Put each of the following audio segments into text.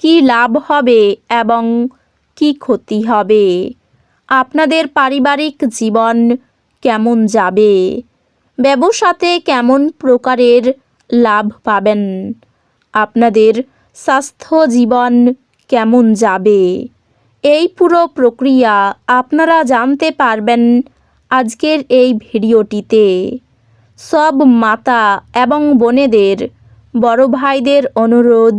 কি লাভ হবে এবং কি ক্ষতি হবে? আপনাদের পারিবারিক জীবন কেমন যাবে? ব্যবসাতে কেমন প্রকারের লাভ পাবেন? আপনাদের স্বাস্থ্য জীবন কেমন যাবে? এই পুরো প্রক্রিয়া আপনারা জানতে পারবেন আজকের এই ভিডিওটিতে। সব মাতা এবং বোনেদের, বড় ভাইদের অনুরোধ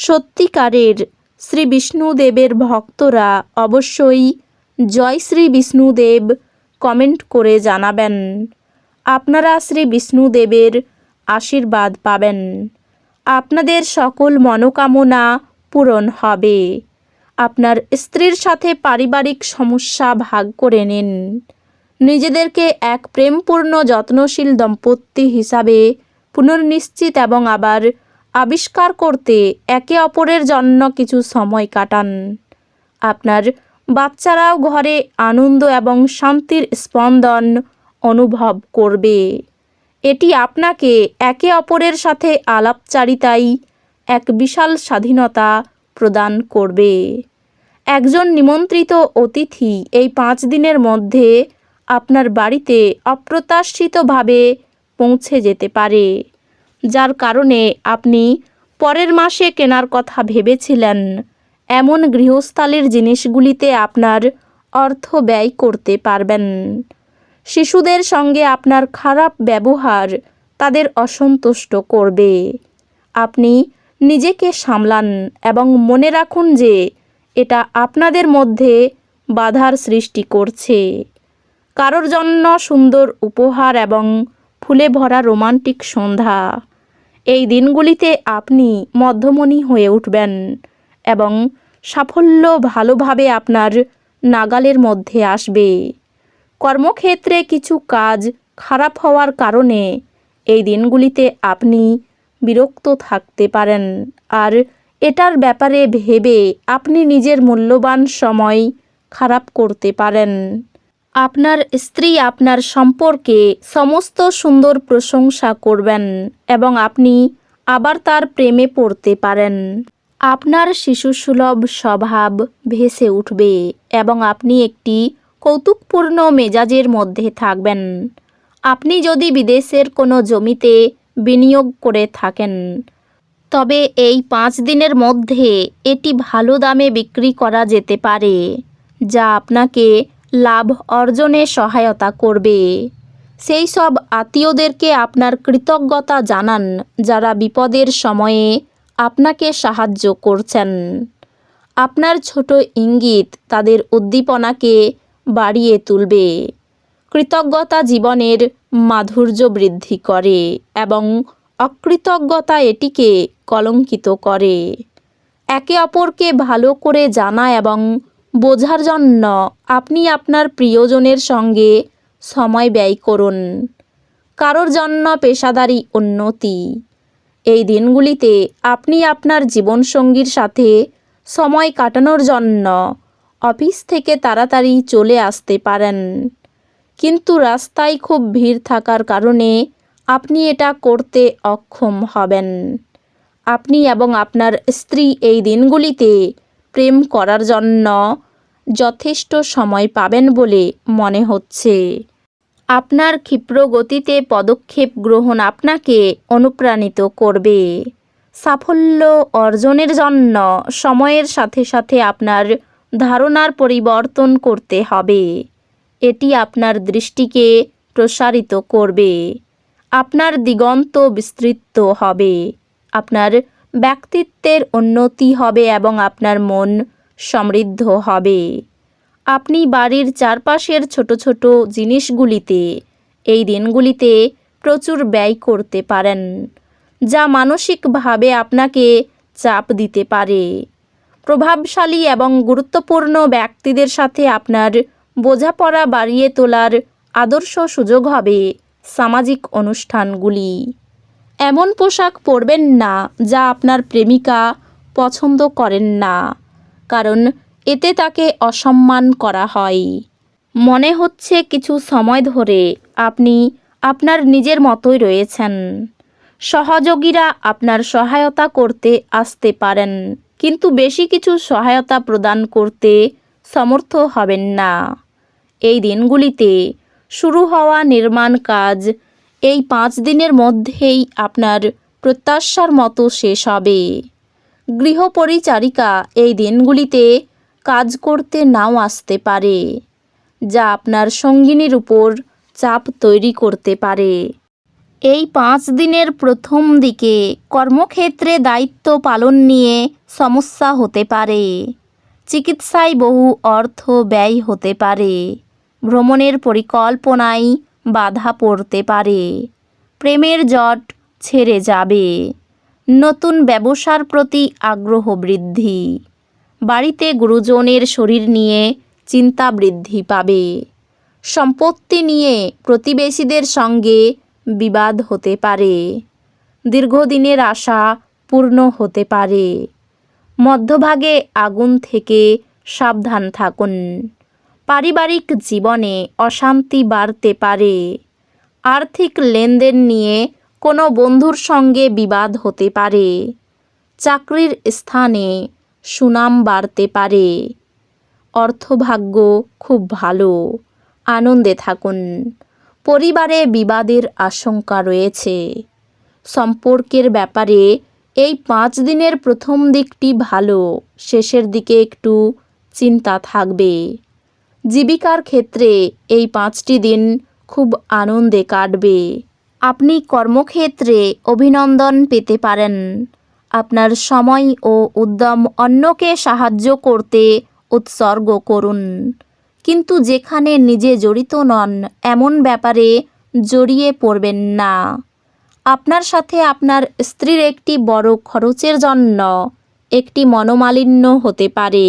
সত্যিকারের শ্রী বিষ্ণুদেবের ভক্তরা অবশ্যই জয় শ্রী বিষ্ণুদেব কমেন্ট করে জানাবেন। আপনারা শ্রী বিষ্ণুদেবের আশীর্বাদ পাবেন। আপনাদের সকল মনোকামনা পূরণ হবে। আপনার স্ত্রীর সাথে পারিবারিক সমস্যা ভাগ করে নিন। নিজেদেরকে এক প্রেমপূর্ণ, যত্নশীল দম্পতি হিসাবে পুনর্নিশ্চিত এবং আবার আবিষ্কার করতে একে অপরের জন্য কিছু সময় কাটান। আপনার বাচ্চারাও ঘরে আনন্দ এবং শান্তির স্পন্দন অনুভব করবে। এটি আপনাকে একে অপরের সাথে আলাপচারিতাই এক বিশাল স্বাধীনতা প্রদান করবে। একজন নিমন্ত্রিত অতিথি এই পাঁচ দিনের মধ্যে আপনার বাড়িতে অপ্রত্যাশিতভাবে পৌঁছে যেতে পারে। যার কারণে আপনি পরের মাসে কেনার কথা ভেবেছিলেন। এমন গৃহস্থালির জিনিসগুলিতে আপনার অর্থ ব্যয় করতে পারবেন। শিশুদের সঙ্গে আপনার খারাপ ব্যবহার তাদের অসন্তুষ্ট করবে। আপনি নিজেকে সামলান এবং মনে রাখুন যে এটা আপনাদের মধ্যে বাধার সৃষ্টি করছে। কারোর জন্য সুন্দর উপহার এবং ফুলে ভরা রোমান্টিক সন্ধ্যা। এই দিনগুলিতে আপনি মধ্যমণি হয়ে উঠবেন এবং সাফল্য ভালোভাবে আপনার নাগালের মধ্যে আসবে। কর্মক্ষেত্রে কিছু কাজ খারাপ হওয়ার কারণে এই দিনগুলিতে আপনি বিরক্ত থাকতে পারেন। আর এটার ব্যাপারে ভেবে আপনি নিজের মূল্যবান সময় খারাপ করতে পারেন। আপনার স্ত্রী আপনার সম্পর্কে সমস্ত সুন্দর প্রশংসা করবেন এবং আপনি আবার তার প্রেমে পড়তে পারেন। আপনার শিশুসুলভ স্বভাব ভেসে উঠবে এবং আপনি একটি কৌতুকপূর্ণ মেজাজের মধ্যে থাকবেন। আপনি যদি বিদেশের কোনো জমিতে বিনিয়োগ করে থাকেন, তবে এই পাঁচ দিনের মধ্যে এটি ভালো দামে বিক্রি করা যেতে পারে, যা আপনাকে লাভ অর্জনে সহায়তা করবে। সেই সব আত্মীয়দেরকে আপনার কৃতজ্ঞতা জানান যারা বিপদের সময়ে আপনাকে সাহায্য করছেন। আপনার ছোট ইঙ্গিত তাদের উদ্দীপনাকে বাড়িয়ে তুলবে। কৃতজ্ঞতা জীবনের মাধুর্য বৃদ্ধি করে এবং অকৃতজ্ঞতা এটিকে কলঙ্কিত করে। একে অপরকে ভালো করে জানা এবং বোঝার জন্য আপনি আপনার প্রিয়জনের সঙ্গে সময় ব্যয় করুন। কারোর জন্য পেশাদারি উন্নতি। এই দিনগুলিতে আপনি আপনার জীবনসঙ্গীর সাথে সময় কাটানোর জন্য অফিস থেকে তাড়াতাড়ি চলে আসতে পারেন। কিন্তু রাস্তায় খুব ভিড় থাকার কারণে আপনি এটা করতে অক্ষম হবেন। আপনি এবং আপনার স্ত্রী এই দিনগুলিতে প্রেম করার জন্য যথেষ্ট সময় পাবেন বলে মনে হচ্ছে। আপনার ক্ষিপ্র গতিতে পদক্ষেপ গ্রহণ আপনাকে অনুপ্রাণিত করবে। সাফল্য অর্জনের জন্য সময়ের সাথে সাথে আপনার ধারণার পরিবর্তন করতে হবে। এটি আপনার দৃষ্টিকে প্রসারিত করবে। আপনার দিগন্ত বিস্তৃত হবে। আপনার ব্যক্তিত্বের উন্নতি হবে এবং আপনার মন সমৃদ্ধ হবে। আপনি বাড়ির চারপাশের ছোট ছোট জিনিসগুলিতে, এই দিনগুলিতে প্রচুর ব্যয় করতে পারেন, যা মানসিকভাবে আপনাকে চাপ দিতে পারে। প্রভাবশালী এবং গুরুত্বপূর্ণ ব্যক্তিদের সাথে আপনার বোঝাপড়া বাড়িয়ে তোলার আদর্শ সুযোগ হবে সামাজিক অনুষ্ঠানগুলি। এমন পোশাক পরবেন না যা আপনার প্রেমিকা পছন্দ করেন না, কারণ এতে তাকে অসম্মান করা হয়। মনে হচ্ছে কিছু সময় ধরে আপনি আপনার নিজের মতোই রয়েছেন। সহযোগীরা আপনার সহায়তা করতে আসতে পারেন, কিন্তু বেশি কিছু সহায়তা প্রদান করতে সমর্থ হবেন না। এই দিনগুলিতে শুরু হওয়া নির্মাণ কাজ এই পাঁচ দিনের মধ্যেই আপনার প্রত্যাশার মতো শেষ হবে। গৃহপরিচারিকা এই দিনগুলিতে কাজ করতে নাও আসতে পারে, যা আপনার সঙ্গিনীর উপর চাপ তৈরি করতে পারে। এই পাঁচ দিনের প্রথম দিকে কর্মক্ষেত্রে দায়িত্ব পালন নিয়ে সমস্যা হতে পারে, চিকিৎসায় বহু অর্থ ব্যয় হতে পারে, ভ্রমণের পরিকল্পনায় বাধা পড়তে পারে। প্রেমের জট ছেড়ে যাবে। নতুন ব্যবসার প্রতি আগ্রহ বৃদ্ধি। বাড়িতে গুরুজনের শরীর নিয়ে চিন্তা বৃদ্ধি পাবে। সম্পত্তি নিয়ে প্রতিবেশীদের সঙ্গে বিবাদ হতে পারে। দীর্ঘদিনের আশা পূর্ণ হতে পারে। মধ্যভাগে আগুন থেকে সাবধান থাকুন। পারিবারিক জীবনে অশান্তি বাড়তে পারে। আর্থিক লেনদেন নিয়ে কোনো বন্ধুর সঙ্গে বিবাদ হতে পারে। চাকরির স্থানে সুনাম বাড়তে পারে। অর্থভাগ্য খুব ভালো। আনন্দে থাকুন। পরিবারে বিবাদের আশঙ্কা রয়েছে। সম্পর্কের ব্যাপারে এই পাঁচ দিনের প্রথম দিকটি ভালো, শেষের দিকে একটু চিন্তা থাকবে। জীবিকার ক্ষেত্রে এই পাঁচটি দিন খুব আনন্দে কাটবে। আপনি কর্মক্ষেত্রে অভিনন্দন পেতে পারেন। আপনার সময় ও উদ্যম অন্যকে সাহায্য করতে উৎসর্গ করুন। কিন্তু যেখানে নিজে জড়িত নন, এমন ব্যাপারে জড়িয়ে পড়বেন না। আপনার সাথে আপনার স্ত্রীর একটি বড় খরচের জন্য একটি মনোমালিন্য হতে পারে।